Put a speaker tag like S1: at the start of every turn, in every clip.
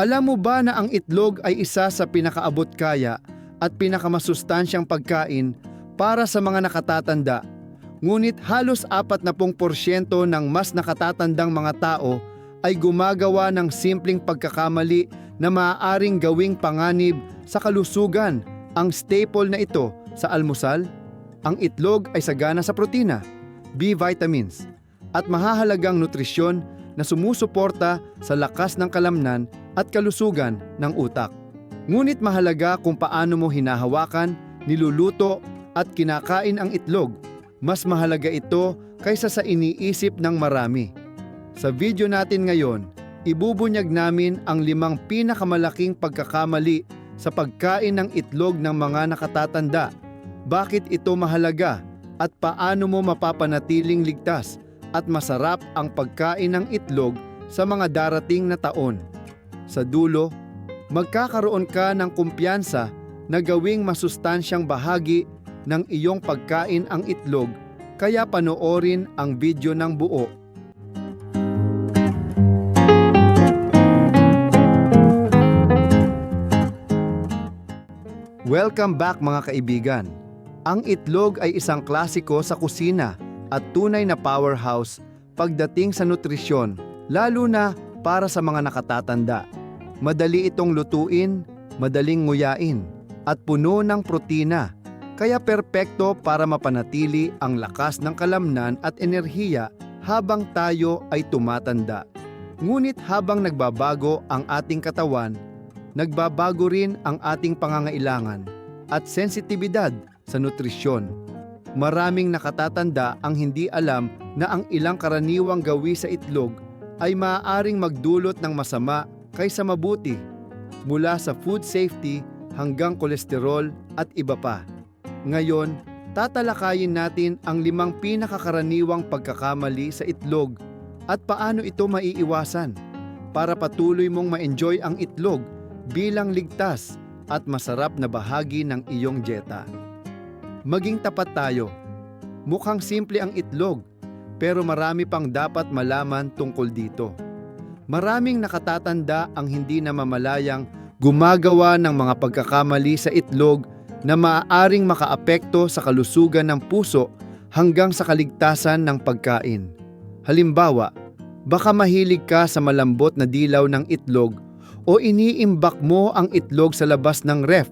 S1: Alam mo ba na ang itlog ay isa sa pinakaabot kaya at pinakamasustansyang pagkain para sa mga nakatatanda? Ngunit halos 40% ng mas nakatatandang mga tao ay gumagawa ng simpleng pagkakamali na maaaring gawing panganib sa kalusugan. Ang staple na ito sa almusal, ang itlog ay sagana sa protina, B vitamins, at mahahalagang nutrisyon na sumusuporta sa lakas ng kalamnan at kalusugan ng utak. Ngunit mahalaga kung paano mo hinahawakan, niluluto at kinakain ang itlog. Mas mahalaga ito kaysa sa iniisip ng marami. Sa video natin ngayon, ibubunyag namin ang limang pinakamalaking pagkakamali sa pagkain ng itlog ng mga nakatatanda. Bakit ito mahalaga at paano mo mapapanatiling ligtas at masarap ang pagkain ng itlog sa mga darating na taon. Sa dulo, magkakaroon ka ng kumpiyansa na gawing masustansyang bahagi ng iyong pagkain ang itlog kaya panoorin ang video ng buo. Welcome back mga kaibigan. Ang itlog ay isang klasiko sa kusina at tunay na powerhouse pagdating sa nutrisyon, lalo na para sa mga nakatatanda. Madali itong lutuin, madaling nguyain, at puno ng protina, kaya perpekto para mapanatili ang lakas ng kalamnan at enerhiya habang tayo ay tumatanda. Ngunit habang nagbabago ang ating katawan, nagbabago rin ang ating pangangailangan at sensitibidad sa nutrisyon. Maraming nakatatanda ang hindi alam na ang ilang karaniwang gawi sa itlog ay maaaring magdulot ng masama kaysa mabuti mula sa food safety hanggang kolesterol at iba pa. Ngayon, tatalakayin natin ang limang pinakakaraniwang pagkakamali sa itlog at paano ito maiiwasan para patuloy mong ma-enjoy ang itlog bilang ligtas at masarap na bahagi ng iyong dieta. Maging tapat tayo. Mukhang simple ang itlog, pero marami pang dapat malaman tungkol dito. Maraming nakatatanda ang hindi namamalayang gumagawa ng mga pagkakamali sa itlog na maaaring makaapekto sa kalusugan ng puso hanggang sa kaligtasan ng pagkain. Halimbawa, baka mahilig ka sa malambot na dilaw ng itlog o iniimbak mo ang itlog sa labas ng ref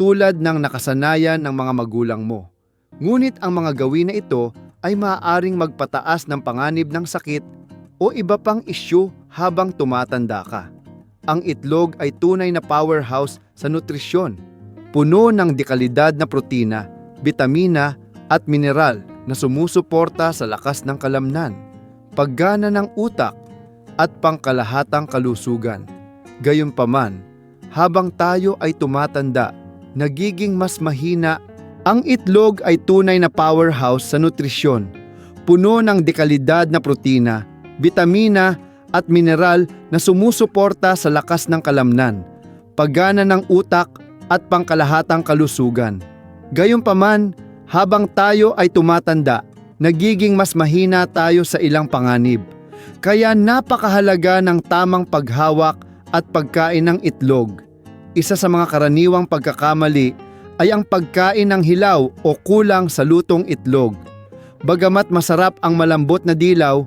S1: tulad ng nakasanayan ng mga magulang mo. Ngunit ang mga gawin na ito ay maaaring magpataas ng panganib ng sakit o iba pang isyu habang tumatanda ka. Ang itlog ay tunay na powerhouse sa nutrisyon, puno ng dekalidad na protina, bitamina at mineral na sumusuporta sa lakas ng kalamnan, paggana ng utak at pangkalahatang kalusugan. Gayunpaman, habang tayo ay tumatanda, nagiging mas mahina. Ang itlog ay tunay na powerhouse sa nutrisyon, puno ng dekalidad na protina, bitamina at mineral na sumusuporta sa lakas ng kalamnan, paggana ng utak at pangkalahatang kalusugan. Gayunpaman, habang tayo ay tumatanda, nagiging mas mahina tayo sa ilang panganib. Kaya napakahalaga ng tamang paghawak at pagkain ng itlog. Isa sa mga karaniwang pagkakamali ay ang pagkain ng hilaw o kulang sa lutong itlog. Bagamat masarap ang malambot na dilaw,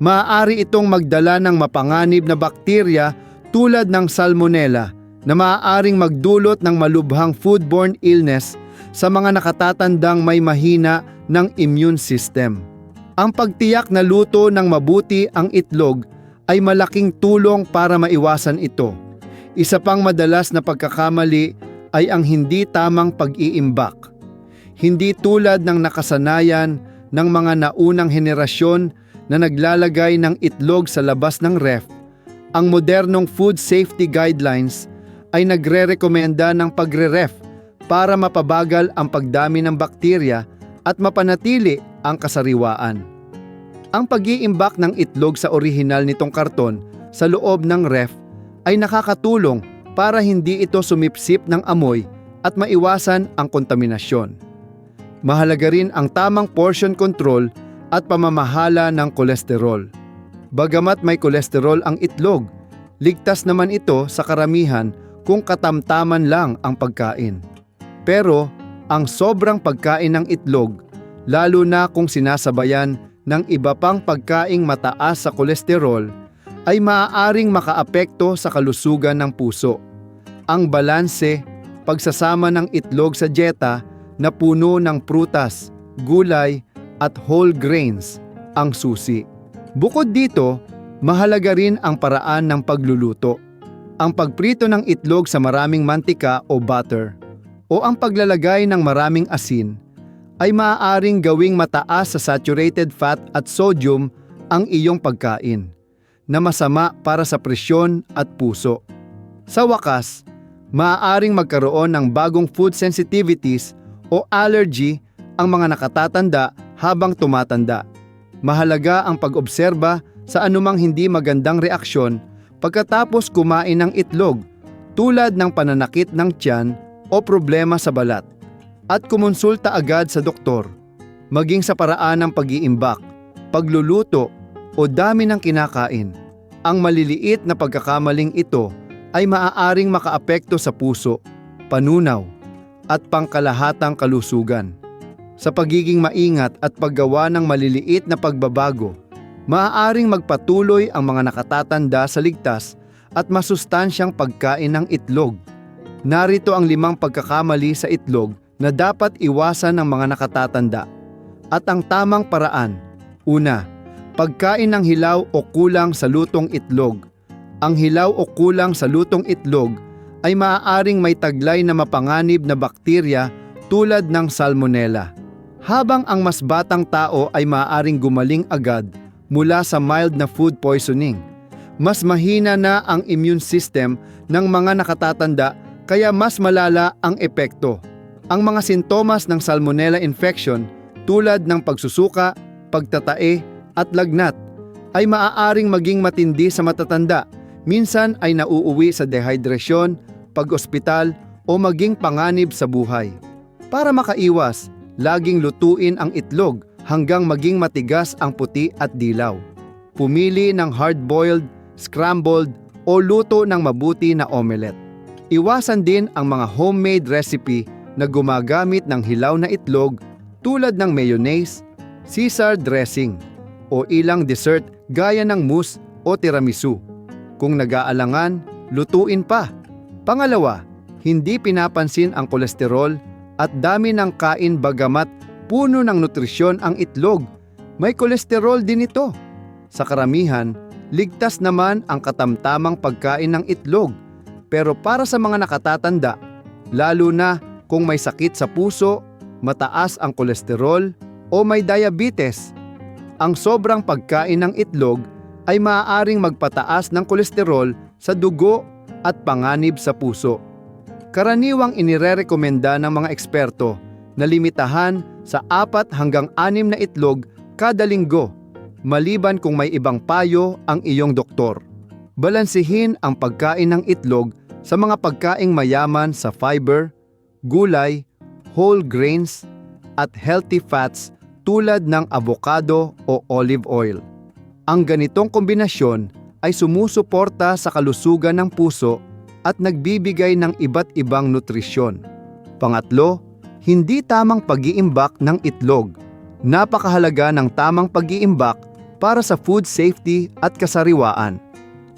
S1: maaari itong magdala ng mapanganib na bakterya tulad ng salmonella na maaaring magdulot ng malubhang foodborne illness sa mga nakatatandang may mahina ng immune system. Ang pagtiyak na luto ng mabuti ang itlog ay malaking tulong para maiwasan ito. Isa pang madalas na pagkakamali ay ang hindi tamang pag-iimbak. Hindi tulad ng nakasanayan ng mga naunang henerasyon na naglalagay ng itlog sa labas ng ref, ang modernong food safety guidelines ay nagre-rekomenda ng pagre-ref para mapabagal ang pagdami ng bakterya at mapanatili ang kasariwaan. Ang pag-iimbak ng itlog sa orihinal nitong karton sa loob ng ref ay nakakatulong para hindi ito sumipsip ng amoy at maiwasan ang kontaminasyon. Mahalaga rin ang tamang portion control at pamamahala ng kolesterol. Bagamat may kolesterol ang itlog, Ligtas naman ito sa karamihan kung katamtaman lang ang pagkain. Pero ang sobrang pagkain ng itlog, lalo na kung sinasabayan ng iba pang pagkaing mataas sa kolesterol, ay maaaring makaapekto sa kalusugan ng puso. Ang balanse, pagsasama ng itlog sa dieta na puno ng prutas, gulay at whole grains ang susi. Bukod dito, mahalaga rin ang paraan ng pagluluto. Ang pagprito ng itlog sa maraming mantika o butter o ang paglalagay ng maraming asin ay maaaring gawing mataas sa saturated fat at sodium ang iyong pagkain na masama para sa presyon at puso. Sa wakas, maaaring magkaroon ng bagong food sensitivities o allergy ang mga nakatatanda habang tumatanda. Mahalaga ang pag-obserba sa anumang hindi magandang reaksyon pagkatapos kumain ng itlog tulad ng pananakit ng tiyan o problema sa balat at kumonsulta agad sa doktor maging sa paraan ng pag-iimbak, pagluluto o dami ng kinakain. Ang maliliit na pagkakamaling ito ay maaaring makaapekto sa puso, panunaw at pangkalahatang kalusugan. Sa pagiging maingat at paggawa ng maliliit na pagbabago, maaaring magpatuloy ang mga nakatatanda sa ligtas at masustansyang pagkain ng itlog. Narito ang limang pagkakamali sa itlog na dapat iwasan ng mga nakatatanda. At ang tamang paraan, una, pagkain ng hilaw o kulang sa lutong itlog. Ang hilaw o kulang sa lutong itlog ay maaaring may taglay na mapanganib na bakterya tulad ng salmonella. Habang ang mas batang tao ay maaaring gumaling agad mula sa mild na food poisoning. Mas mahina na ang immune system ng mga nakatatanda kaya mas malala ang epekto. Ang mga sintomas ng salmonella infection tulad ng pagsusuka, pagtatae at lagnat ay maaaring maging matindi sa matatanda. Minsan ay nauuwi sa dehydration, pag-ospital o maging panganib sa buhay. Para makaiwas, laging lutuin ang itlog hanggang maging matigas ang puti at dilaw. Pumili ng hard-boiled, scrambled o luto ng mabuti na omelette. Iwasan din ang mga homemade recipe na gumagamit ng hilaw na itlog tulad ng mayonnaise, Caesar dressing, o ilang dessert gaya ng mousse o tiramisu. Kung nag-aalangan, lutuin pa. Pangalawa, hindi pinapansin ang kolesterol at dami ng kain bagamat puno ng nutrisyon ang itlog. May kolesterol din ito. Sa karamihan, ligtas naman ang katamtamang pagkain ng itlog. Pero para sa mga nakatatanda, lalo na kung may sakit sa puso, mataas ang kolesterol o may diabetes, ang sobrang pagkain ng itlog ay maaaring magpataas ng kolesterol sa dugo at panganib sa puso. Karaniwang inirerekomenda ng mga eksperto na limitahan sa apat hanggang anim na itlog kada linggo, maliban kung may ibang payo ang iyong doktor. Balansihin ang pagkain ng itlog sa mga pagkaing mayaman sa fiber, gulay, whole grains, at healthy fats tulad ng avocado o olive oil. Ang ganitong kombinasyon ay sumusuporta sa kalusugan ng puso at nagbibigay ng iba't ibang nutrisyon. Pangatlo, hindi tamang pag-iimbak ng itlog. Napakahalaga ng tamang pag-iimbak para sa food safety at kasariwaan.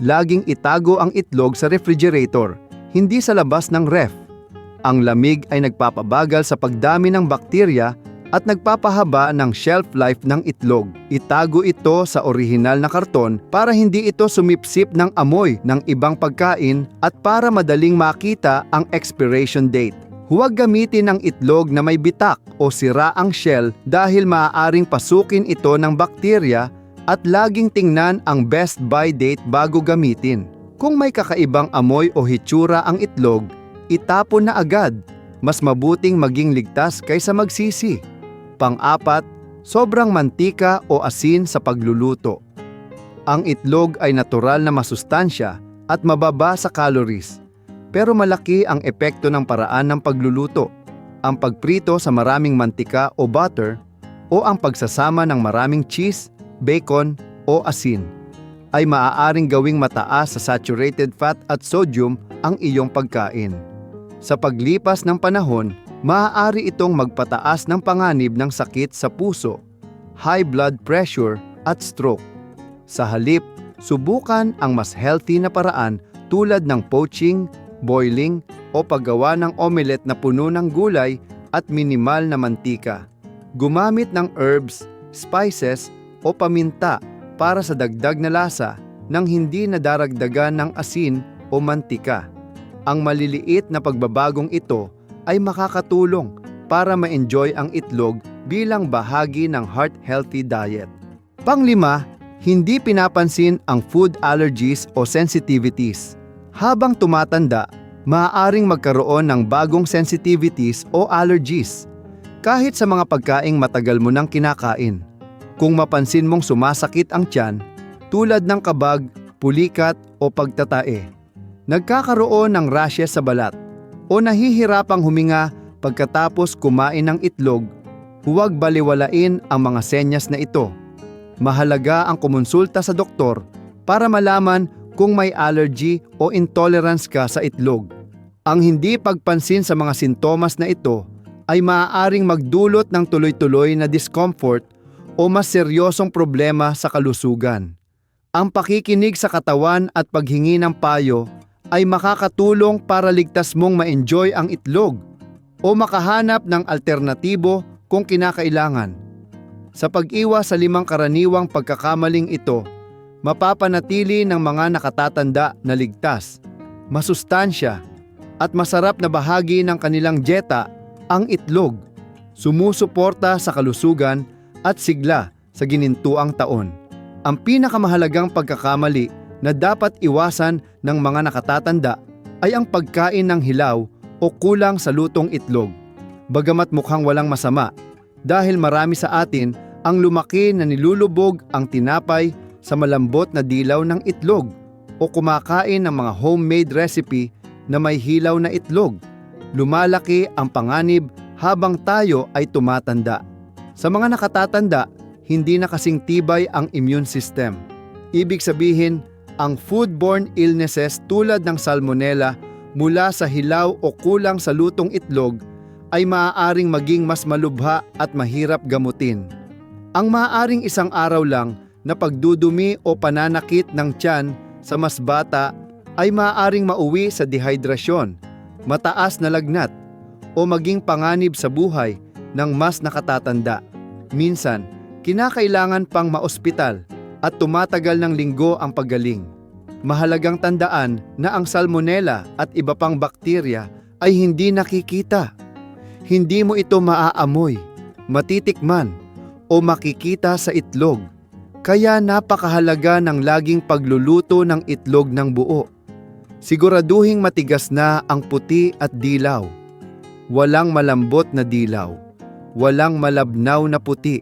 S1: Laging itago ang itlog sa refrigerator, hindi sa labas ng ref. Ang lamig ay nagpapabagal sa pagdami ng bakterya at nagpapahaba ng shelf life ng itlog. Itago ito sa orihinal na karton para hindi ito sumipsip ng amoy ng ibang pagkain at para madaling makita ang expiration date. Huwag gamitin ang itlog na may bitak o sira ang shell dahil maaaring pasukin ito ng bakterya at laging tingnan ang best by date bago gamitin. Kung may kakaibang amoy o hitsura ang itlog, itapon na agad. Mas mabuting maging ligtas kaysa magsisi. Pang-apat, sobrang mantika o asin sa pagluluto. Ang itlog ay natural na masustansya at mababa sa calories. Pero malaki ang epekto ng paraan ng pagluluto. Ang pagprito sa maraming mantika o butter o ang pagsasama ng maraming cheese, bacon o asin. ay maaaring gawing mataas sa saturated fat at sodium ang iyong pagkain. Sa paglipas ng panahon, maaari itong magpataas ng panganib ng sakit sa puso, high blood pressure at stroke. Sa halip, subukan ang mas healthy na paraan tulad ng poaching, boiling o paggawa ng omelette na puno ng gulay at minimal na mantika. Gumamit ng herbs, spices o paminta para sa dagdag na lasa nang hindi nadaragdagan ng asin o mantika. Ang maliliit na pagbabagong ito ay makakatulong para ma-enjoy ang itlog bilang bahagi ng heart-healthy diet. Panglima, hindi pinapansin ang food allergies o sensitivities. Habang tumatanda, maaaring magkaroon ng bagong sensitivities o allergies kahit sa mga pagkaing matagal mo nang kinakain. Kung mapansin mong sumasakit ang tiyan, tulad ng kabag, pulikat o pagtatae, nagkakaroon ng rashes sa balat, o nahihirapang huminga pagkatapos kumain ng itlog, huwag baliwalain ang mga senyas na ito. Mahalaga ang kumonsulta sa doktor para malaman kung may allergy o intolerance ka sa itlog. Ang hindi pagpansin sa mga sintomas na ito ay maaaring magdulot ng tuloy-tuloy na discomfort o mas seryosong problema sa kalusugan. Ang pakikinig sa katawan at paghingi ng payo ay makakatulong para ligtas mong ma-enjoy ang itlog o makahanap ng alternatibo kung kinakailangan. Sa pag-iwas sa limang karaniwang pagkakamaling ito, mapapanatili ng mga nakatatanda na ligtas, masustansya, at masarap na bahagi ng kanilang dieta ang itlog, sumusuporta sa kalusugan at sigla sa ginintuang taon. Ang pinakamahalagang pagkakamali na dapat iwasan ng mga nakatatanda ay ang pagkain ng hilaw o kulang sa lutong itlog. Bagamat mukhang walang masama, dahil marami sa atin ang lumaki na nilulubog ang tinapay sa malambot na dilaw ng itlog o kumakain ng mga homemade recipe na may hilaw na itlog. Lumalaki ang panganib habang tayo ay tumatanda. Sa mga nakatatanda, hindi na kasing tibay ang immune system. Ibig sabihin, ang foodborne illnesses tulad ng salmonella mula sa hilaw o kulang sa lutong itlog ay maaaring maging mas malubha at mahirap gamutin. Ang maaaring isang araw lang na pagdudumi o pananakit ng tiyan sa mas bata ay maaaring mauwi sa dehydrasyon, mataas na lagnat, o maging panganib sa buhay ng mas nakatatanda. Minsan, kinakailangan pang maospital at tumatagal ng linggo ang paggaling. Mahalagang tandaan na ang salmonella at iba pang bakterya ay hindi nakikita. Hindi mo ito maaamoy, matitikman, o makikita sa itlog. Kaya napakahalaga ng laging pagluluto ng itlog ng buo. Siguraduhing matigas na ang puti at dilaw. Walang malambot na dilaw. Walang malabnaw na puti.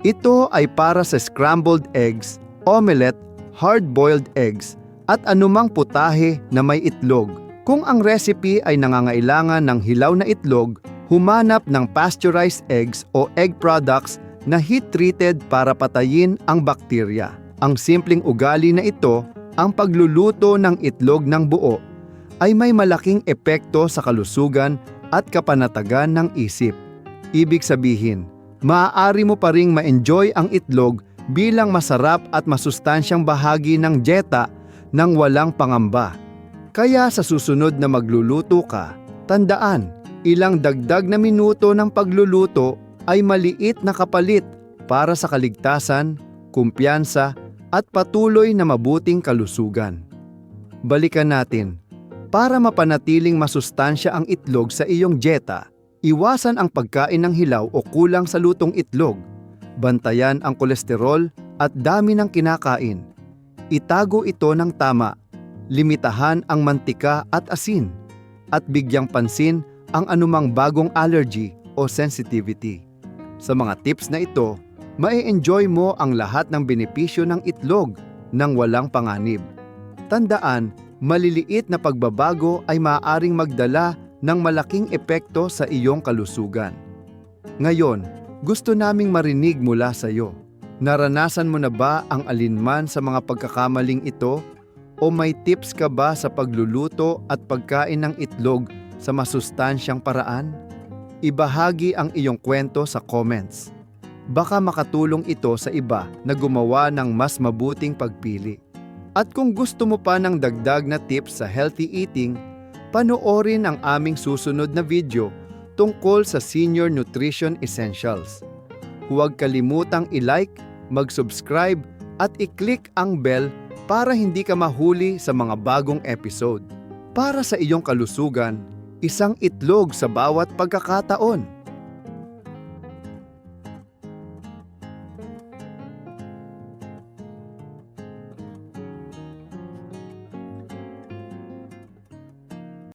S1: Ito ay para sa scrambled eggs, omelette, hard-boiled eggs, at anumang putahe na may itlog. Kung ang recipe ay nangangailangan ng hilaw na itlog, humanap ng pasteurized eggs o egg products na heat-treated para patayin ang bakterya. Ang simpleng ugali na ito, ang pagluluto ng itlog ng buo, ay may malaking epekto sa kalusugan at kapanatagan ng isip. Ibig sabihin, maaari mo pa ring ma-enjoy ang itlog bilang masarap at masustansyang bahagi ng dieta nang walang pangamba. Kaya sa susunod na magluluto ka, tandaan, ilang dagdag na minuto ng pagluluto ay maliit na kapalit para sa kaligtasan, kumpiyansa at patuloy na mabuting kalusugan. Balikan natin, para mapanatiling masustansya ang itlog sa iyong dieta, iwasan ang pagkain ng hilaw o kulang sa lutong itlog. Bantayan ang kolesterol at dami ng kinakain. Itago ito ng tama. Limitahan ang mantika at asin. At bigyang pansin ang anumang bagong allergy o sensitivity. Sa mga tips na ito, mai-enjoy mo ang lahat ng benepisyo ng itlog nang walang panganib. Tandaan, maliliit na pagbabago ay maaaring magdala ng malaking epekto sa iyong kalusugan. Ngayon, gusto naming marinig mula sa iyo. Naranasan mo na ba ang alinman sa mga pagkakamaling ito? O may tips ka ba sa pagluluto at pagkain ng itlog sa masustansyang paraan? Ibahagi ang iyong kwento sa comments. Baka makatulong ito sa iba na gumawa ng mas mabuting pagpili. At kung gusto mo pa ng dagdag na tips sa healthy eating, panoorin ang aming susunod na video tungkol sa Senior Nutrition Essentials. Huwag kalimutang i-like, mag-subscribe at i-click ang bell para hindi ka mahuli sa mga bagong episode. Para sa iyong kalusugan, isang itlog sa bawat pagkakataon.